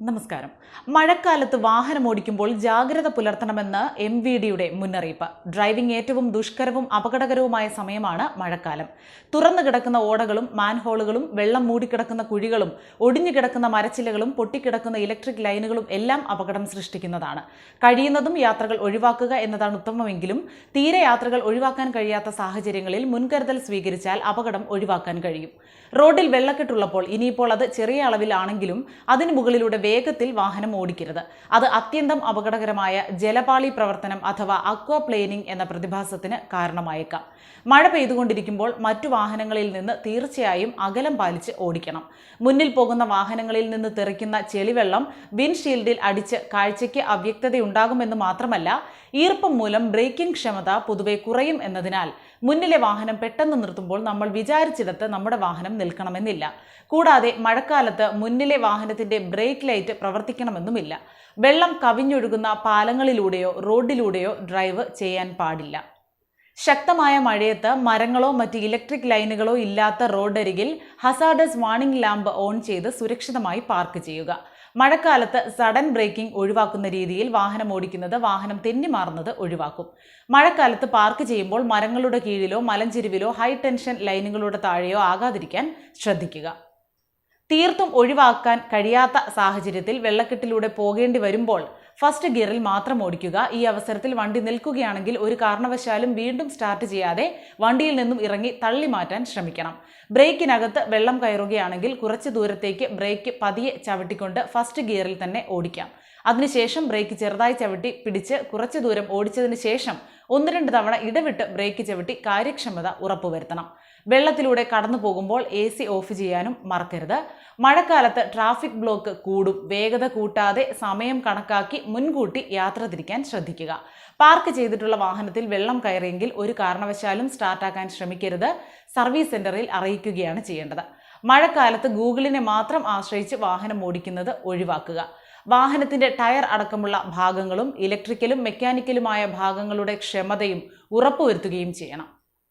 നമസ്കാരം. മഴക്കാലത്ത് വാഹനം ഓടിക്കുമ്പോൾ ജാഗ്രത പുലർത്തണമെന്ന് എം വി ഡിയുടെ മുന്നറിയിപ്പ്. ഡ്രൈവിംഗ് ഏറ്റവും ദുഷ്കരവും അപകടകരവുമായ സമയമാണ് മഴക്കാലം. തുറന്നു കിടക്കുന്ന ഓടകളും മാൻഹോളുകളും വെള്ളം മൂടിക്കിടക്കുന്ന കുഴികളും ഒടിഞ്ഞു കിടക്കുന്ന മരച്ചില്ലകളും പൊട്ടിക്കിടക്കുന്ന ഇലക്ട്രിക് ലൈനുകളും എല്ലാം അപകടം സൃഷ്ടിക്കുന്നതാണ്. കഴിയുന്നതും യാത്രകൾ ഒഴിവാക്കുക എന്നതാണ് ഉത്തമമെങ്കിലും തീരെ യാത്രകൾ ഒഴിവാക്കാൻ കഴിയാത്ത സാഹചര്യങ്ങളിൽ മുൻകരുതൽ സ്വീകരിച്ചാൽ അപകടം ഒഴിവാക്കാൻ കഴിയും. റോഡിൽ വെള്ളക്കെട്ടുള്ളപ്പോൾ ഇനിയിപ്പോൾ അത് ചെറിയ അളവിലാണെങ്കിലും അതിനു മുകളിലൂടെ വേഗത്തിൽ വാഹനം ഓടിക്കരുത്. അത് അത്യന്തം അപകടകരമായ ജലപാളി പ്രവർത്തനം അഥവാ അക്വാപ്ലേനിംഗ് എന്ന പ്രതിഭാസത്തിന് കാരണമായേക്കാം. മഴ പെയ്തുകൊണ്ടിരിക്കുമ്പോൾ മറ്റു വാഹനങ്ങളിൽ നിന്ന് തീർച്ചയായും അകലം പാലിച്ച് ഓടിക്കണം. മുന്നിൽ പോകുന്ന വാഹനങ്ങളിൽ നിന്ന് തെറിക്കുന്ന ചെളിവെള്ളം വിൻഷീൽഡിൽ അടിച്ച് കാഴ്ചയ്ക്ക് അവ്യക്തതയുണ്ടാകുമെന്ന് മാത്രമല്ല ഈർപ്പം മൂലം ബ്രേക്കിംഗ് ക്ഷമത പൊതുവെ കുറയും എന്നതിനാൽ മുന്നിലെ വാഹനം പെട്ടെന്ന് നിർത്തുമ്പോൾ നമ്മൾ വിചാരിച്ചിടത്ത് നമ്മുടെ വാഹനം നിൽക്കണമെന്നില്ല. കൂടാതെ മഴക്കാലത്ത് മുന്നിലെ വാഹനത്തിന്റെ ബ്രേക്ക് ലൈറ്റ് പ്രവർത്തിക്കണമെന്നുമില്ല. വെള്ളം കവിഞ്ഞൊഴുകുന്ന പാലങ്ങളിലൂടെയോ റോഡിലൂടെയോ ഡ്രൈവ് ചെയ്യാൻ പാടില്ല. ശക്തമായ മഴയത്ത് മരങ്ങളോ മറ്റ് ഇലക്ട്രിക് ലൈനുകളോ ഇല്ലാത്ത റോഡരികിൽ ഹസാഡസ് വാണിംഗ് ലാമ്പ് ഓൺ ചെയ്ത് സുരക്ഷിതമായി പാർക്ക് ചെയ്യുക. മഴക്കാലത്ത് സഡൻ ബ്രേക്കിംഗ് ഒഴിവാക്കുന്ന രീതിയിൽ വാഹനം ഓടിക്കുന്നത് വാഹനം തെന്നിമാറുന്നത് ഒഴിവാക്കും. മഴക്കാലത്ത് പാർക്ക് ചെയ്യുമ്പോൾ മരങ്ങളുടെ കീഴിലോ മലഞ്ചെരുവിലോ ഹൈ ടെൻഷൻ ലൈനുകളുടെ താഴെയോ ആകാതിരിക്കാൻ ശ്രദ്ധിക്കുക. തീർത്തും ഒഴിവാക്കാൻ കഴിയാത്ത സാഹചര്യത്തിൽ വെള്ളക്കെട്ടിലൂടെ പോകേണ്ടി വരുമ്പോൾ ഫസ്റ്റ് ഗിയറിൽ മാത്രം ഓടിക്കുക. ഈ അവസരത്തിൽ വണ്ടി നിൽക്കുകയാണെങ്കിൽ ഒരു കാരണവശാലും വീണ്ടും സ്റ്റാർട്ട് ചെയ്യാതെ വണ്ടിയിൽ നിന്നും ഇറങ്ങി തള്ളി മാറ്റാൻ ശ്രമിക്കണം. ബ്രേക്കിനകത്ത് വെള്ളം കയറുകയാണെങ്കിൽ കുറച്ച് ദൂരത്തേക്ക് ബ്രേക്ക് പതിയെ ചവിട്ടിക്കൊണ്ട് ഫസ്റ്റ് ഗിയറിൽ തന്നെ ഓടിക്കാം. അതിനുശേഷം ബ്രേക്ക് ചെറുതായി ചവിട്ടി പിടിച്ച് കുറച്ച് ദൂരം ഓടിച്ചതിന് ശേഷം ഒന്ന് രണ്ട് തവണ ഇടവിട്ട് ബ്രേക്ക് ചവിട്ടി കാര്യക്ഷമത ഉറപ്പുവരുത്തണം. വെള്ളത്തിലൂടെ കടന്നു പോകുമ്പോൾ എ സി ഓഫ് ചെയ്യാനും മറക്കരുത്. മഴക്കാലത്ത് ട്രാഫിക് ബ്ലോക്ക് കൂടും. വേഗത കൂട്ടാതെ സമയം കണക്കാക്കി മുൻകൂട്ടി യാത്ര തിരിക്കാൻ ശ്രദ്ധിക്കുക. പാർക്ക് ചെയ്തിട്ടുള്ള വാഹനത്തിൽ വെള്ളം കയറിയെങ്കിൽ ഒരു കാരണവശാലും സ്റ്റാർട്ടാക്കാൻ ശ്രമിക്കരുത്. സർവീസ് സെന്ററിൽ അറിയിക്കുകയാണ് ചെയ്യേണ്ടത്. മഴക്കാലത്ത് ഗൂഗിളിനെ മാത്രം ആശ്രയിച്ച് വാഹനം ഓടിക്കുന്നത് ഒഴിവാക്കുക. വാഹനത്തിന്റെ ടയർ അടക്കമുള്ള ഭാഗങ്ങളും ഇലക്ട്രിക്കലും മെക്കാനിക്കലുമായ ഭാഗങ്ങളുടെ ക്ഷമതയും ഉറപ്പുവരുത്തുകയും ചെയ്യണം.